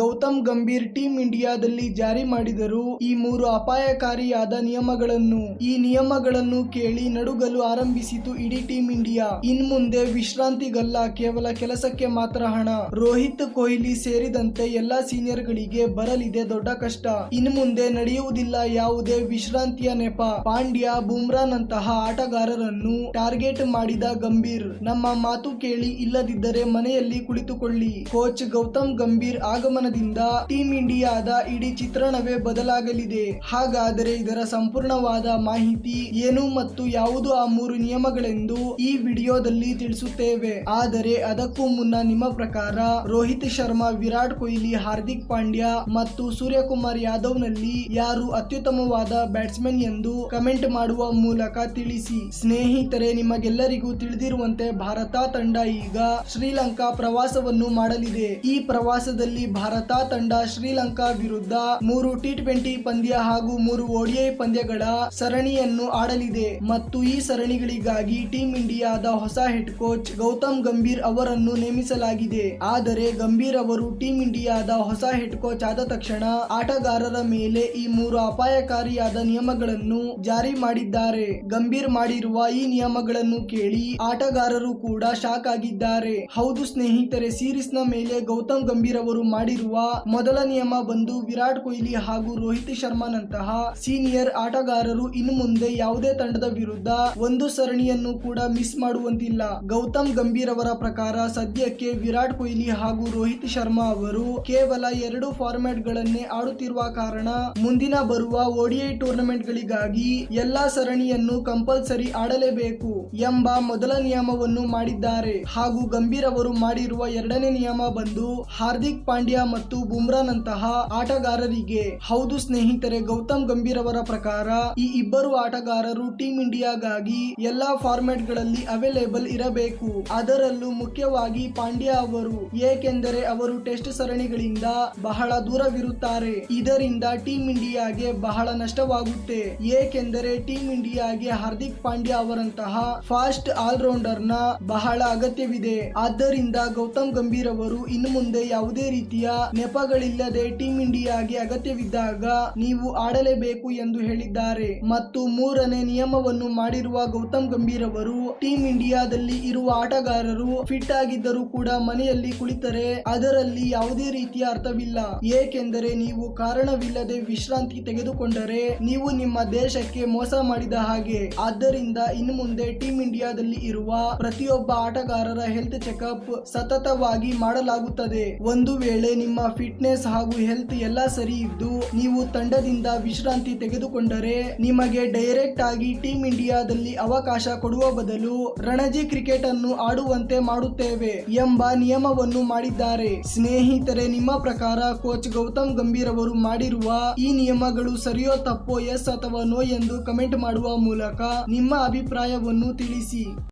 Gautam Gambhir team ಇಂಡಿಯಾದಲ್ಲಿ ಜಾರಿ ಮಾಡಿದರು ಈ ಮೂರು ಅಪಾಯಕಾರಿಯಾದ ನಿಯಮಗಳನ್ನು, ಈ ನಿಯಮಗಳನ್ನು ಕೇಳಿ ನಡುಗಲು ಆರಂಭಿಸಿತು ಇಡೀ ಟೀಂ ಇಂಡಿಯಾ. ಇನ್ ಮುಂದೆ ವಿಶ್ರಾಂತಿಗಲ್ಲ, ಕೇವಲ ಕೆಲಸಕ್ಕೆ ಮಾತ್ರ ಹಣ. ರೋಹಿತ್ ಕೊಹ್ಲಿ ಸೇರಿದಂತೆ ಎಲ್ಲಾ ಸೀನಿಯರ್ ಗಳಿಗೆ ಬರಲಿದೆ ದೊಡ್ಡ ಕಷ್ಟ. ಇನ್ ಮುಂದೆ ನಡೆಯುವುದಿಲ್ಲ ಯಾವುದೇ ವಿಶ್ರಾಂತಿಯ ನೆಪ. ಪಾಂಡ್ಯ ಬುಮ್ರಾನಂತಹ ಆಟಗಾರರನ್ನು ಟಾರ್ಗೆಟ್ ಮಾಡಿದ ಗಂಭೀರ್, ನಮ್ಮ ಮಾತು ಕೇಳಿ ಇಲ್ಲದಿದ್ದರೆ ಮನೆಯಲ್ಲಿ ಕುಳಿತುಕೊಳ್ಳಿ. ಕೋಚ್ ಗೌತಮ್ ಗಂಭೀರ್ ಆಗಮನದಿಂದ ಟೀಂ ಇಂಡಿಯಾದ ಇಡೀ ಚಿತ್ರಣವೇ ಬದಲಾಗಲಿದೆ. ಹಾಗಾದರೆ ಇದರ ಸಂಪೂರ್ಣವಾದ ಮಾಹಿತಿ ಏನು ಮತ್ತು ಯಾವುದು ಆ ಮೂರು ನಿಯಮಗಳೆಂದು ಈ ವಿಡಿಯೋದಲ್ಲಿ ತಿಳಿಸುತ್ತೇವೆ. ಆದರೆ ಅದಕ್ಕೂ ಮುನ್ನ ನಿಮ್ಮ ಪ್ರಕಾರ ರೋಹಿತ್ ಶರ್ಮಾ, ವಿರಾಟ್ ಕೊಹ್ಲಿ, ಹಾರ್ದಿಕ್ ಪಾಂಡ್ಯ ಮತ್ತು ಸೂರ್ಯಕುಮಾರ್ ಯಾದವ್ನಲ್ಲಿ ಯಾರು ಅತ್ಯುತ್ತಮವಾದ ಬ್ಯಾಟ್ಸ್ಮನ್ ಎಂದು ಕಮೆಂಟ್ ಮಾಡುವ ಮೂಲಕ ತಿಳಿಸಿ. ಸ್ನೇಹಿತರೆ, ನಿಮಗೆಲ್ಲರಿಗೂ ತಿಳಿದಿರುವಂತೆ ಭಾರತ ತಂಡ ಈಗ ಶ್ರೀಲಂಕಾ ಪ್ರವಾಸವನ್ನು ಮಾಡಲಿದೆ. ಈ ಪ್ರವಾಸದಲ್ಲಿ ಭಾರತ ತಂಡ ಶ್ರೀಲಂಕಾ ವಿರುದ್ಧ ಮೂರು ಟಿ ಟ್ವೆಂಟಿ ಪಂದ್ಯ ಹಾಗೂ ಮೂರು ಒಡಿಐ ಪಂದ್ಯಗಳ ಸರಣಿಯನ್ನು ಆಡಲಿದೆ. ಮತ್ತು ಈ ಸರಣಿಗಳಿಗಾಗಿ ಟೀಂ ಇಂಡಿಯಾದ ಹೊಸ ಹೆಡ್ ಕೋಚ್ ಗೌತಮ್ ಗಂಭೀರ್ ಅವರನ್ನು ನೇಮಿಸಲಾಗಿದೆ. ಆದರೆ ಗಂಭೀರ್ ಅವರು ಟೀಂ ಇಂಡಿಯಾದ ಹೊಸ ಹೆಡ್ ಕೋಚ್ ಆದ ತಕ್ಷಣ ಆಟಗಾರರ ಮೇಲೆ ಈ ಮೂರು ಅಪಾಯಕಾರಿಯಾದ ನಿಯಮಗಳನ್ನು ಜಾರಿ ಮಾಡಿದ್ದಾರೆ. ಗಂಭೀರ್ ಮಾಡಿರುವ ಈ ನಿಯಮಗಳನ್ನು ಕೇಳಿ ಆಟಗಾರರು ಕೂಡ ಶಾಕ್ ಆಗಿದ್ದಾರೆ. ಹೌದು ಸ್ನೇಹಿತರೆ ಸೀರೀಸ್ನ ಮೇಲೆ ಗೌತಮ್ ಗಂಭೀರ್ ಅವರು ಮಾಡಿರುವ ಮೊದಲ ನಿಯಮ ಬಂದು ವಿರಾಟ್ ಕೊಹ್ಲಿ ಹಾಗೂ ರೋಹಿತ್ ಶರ್ಮಾನಂತಹ ಸೀನಿಯರ್ ಆಟಗಾರರು ಇನ್ನು ಮುಂದೆ ಯಾವುದೇ ತಂಡದ ವಿರುದ್ಧ ಒಂದು ಸರಣಿಯನ್ನು ಕೂಡ ಮಿಸ್ ಮಾಡುವಂತಿಲ್ಲ. ಗೌತಮ್ ಗಂಭೀರ್ ಅವರ ಪ್ರಕಾರ ಸದ್ಯಕ್ಕೆ ವಿರಾಟ್ ಕೊಹ್ಲಿ ಹಾಗೂ ರೋಹಿತ್ ಶರ್ಮಾ ಅವರು ಕೇವಲ ಎರಡು ಫಾರ್ಮ್ಯಾಟ್ ಗಳನ್ನೇ ಆಡುತ್ತಿರುವ ಕಾರಣ ಮುಂದಿನ ಬರುವ ಒಡಿಐ ಟೂರ್ನಮೆಂಟ್ ಗಳಿಗಾಗಿ ಎಲ್ಲಾ ಸರಣಿಯನ್ನು ಕಂಪಲ್ಸರಿ ಆಡಲೇಬೇಕು ಎಂಬ ಮೊದಲ ನಿಯಮವನ್ನು ಮಾಡಿದ್ದಾರೆ. ಹಾಗೂ ಗಂಭೀರ್ ಅವರು ಮಾಡಿರುವ ಎರಡನೇ ನಿಯಮ ಬಂದು ಹಾರ್ದಿಕ್ ಪಾಂಡ್ಯ ಮತ್ತು ಬುಮ್ರಾನಂತಹ ಆಟಗಾರರಿಗೆ. ಹೌದು ಸ್ನೇಹಿತರೆ, ಗೌತಮ್ ಗಂಭೀರ್ ಅವರ ಪ್ರಕಾರ ಈ ಇಬ್ಬರು ಆಟಗಾರರು ಟೀಂ ಇಂಡಿಯಾಗಾಗಿ ಎಲ್ಲಾ ಫಾರ್ಮ್ಯಾಟ್ಗಳಲ್ಲಿ ಅವೈಲೇಬಲ್ ಇರಬೇಕು. ಅದರಲ್ಲೂ ಮುಖ್ಯವಾಗಿ ಪಾಂಡ್ಯ ಅವರು. ಏಕೆಂದರೆ ಅವರು ಟೆಸ್ಟ್ ಸರಣಿಗಳಿಂದ ಬಹಳ ದೂರವಿರುತ್ತಾರೆ. ಇದರಿಂದ ಟೀಂ ಇಂಡಿಯಾಗೆ ಬಹಳ ನಷ್ಟವಾಗುತ್ತೆ. ಏಕೆಂದರೆ ಟೀಂ ಇಂಡಿಯಾಗೆ ಹಾರ್ದಿಕ್ ಪಾಂಡ್ಯ ಅವರಂತಹ ಫಾಸ್ಟ್ ಆಲ್ರೌಂಡರ್ನ ಬಹಳ ಅಗತ್ಯವಿದೆ. ಆದ್ದರಿಂದ ಗೌತಮ್ ಗಂಭೀರ್ ಅವರು ಇನ್ನು ಮುಂದೆ ಯಾವುದೇ ರೀತಿಯ ನೆಪಗಳಿಲ್ಲದೆ ಟೀಂ ಇಂಡಿಯಾಗೆ ಅಗತ್ಯವಿದ್ದಾಗ ನೀವು ಆಡಲೇಬೇಕು ಎಂದು ಹೇಳಿದ್ದಾರೆ. ಮತ್ತು ಮೂರನೇ ನಿಯಮವನ್ನು ಮಾಡಿರುವ ಗೌತಮ್ ಗಂಭೀರ್ ಅವರು, ಟೀಂ ಇಂಡಿಯಾದಲ್ಲಿ ಇರುವ ಆಟಗಾರರು ಫಿಟ್ ಆಗಿದ್ದರೂ ಕೂಡ ಮನೆಯಲ್ಲಿ ಕುಳಿತರೆ ಅದರಲ್ಲಿ ಯಾವುದೇ ರೀತಿಯ ಅರ್ಥವಿಲ್ಲ. ಏಕೆಂದರೆ ನೀವು ಕಾರಣವಿಲ್ಲದೆ ವಿಶ್ರಾಂತಿ ತೆಗೆದುಕೊಂಡರೆ ನೀವು ನಿಮ್ಮ ದೇಶಕ್ಕೆ ಮೋಸ ಮಾಡಿದ ಹಾಗೆ. ಆದ್ದರಿಂದ ಇನ್ನು ಮುಂದೆ ಟೀಂ ಇಂಡಿಯಾದಲ್ಲಿ ಇರುವ ಪ್ರತಿಯೊಬ್ಬ ಆಟಗಾರರ ಹೆಲ್ತ್ ಚೆಕಪ್ ಸತತವಾಗಿ ಮಾಡಲಾಗುತ್ತದೆ. ಒಂದು ವೇಳೆ ನಿಮ್ಮ ಫಿಟ್ನೆಸ್ ಹಾಗೂ ಹೆಲ್ತ್ ಎಲ್ಲ ಸರಿ ಇದ್ದು, ನೀವು ತಂಡದಿಂದ ವಿಶ್ರಾಂತಿ ತೆಗೆದುಕೊಂಡರೆ ನಿಮಗೆ ಡೈರೆಕ್ಟ್ ಆಗಿ ಟೀಮ್ ಇಂಡಿಯಾದಲ್ಲಿ ಅವಕಾಶ ಕೊಡುವ ಬದಲು ರಣಜಿ ಕ್ರಿಕೆಟ್ ಅನ್ನು ಆಡುವಂತೆ ಮಾಡುತ್ತೇವೆ ಎಂಬ ನಿಯಮವನ್ನು ಮಾಡಿದ್ದಾರೆ. ಸ್ನೇಹಿತರೆ, ನಿಮ್ಮ ಪ್ರಕಾರ ಕೋಚ್ ಗೌತಮ್ ಗಂಭೀರ್ ಅವರು ಮಾಡಿರುವ ಈ ನಿಯಮಗಳು ಸರಿಯೋ ತಪ್ಪೋ ಎಸ್ ಅಥವಾ ನೋ ಎಂದು ಕಮೆಂಟ್ ಮಾಡುವ ಮೂಲಕ ನಿಮ್ಮ ಅಭಿಪ್ರಾಯವನ್ನು ತಿಳಿಸಿ.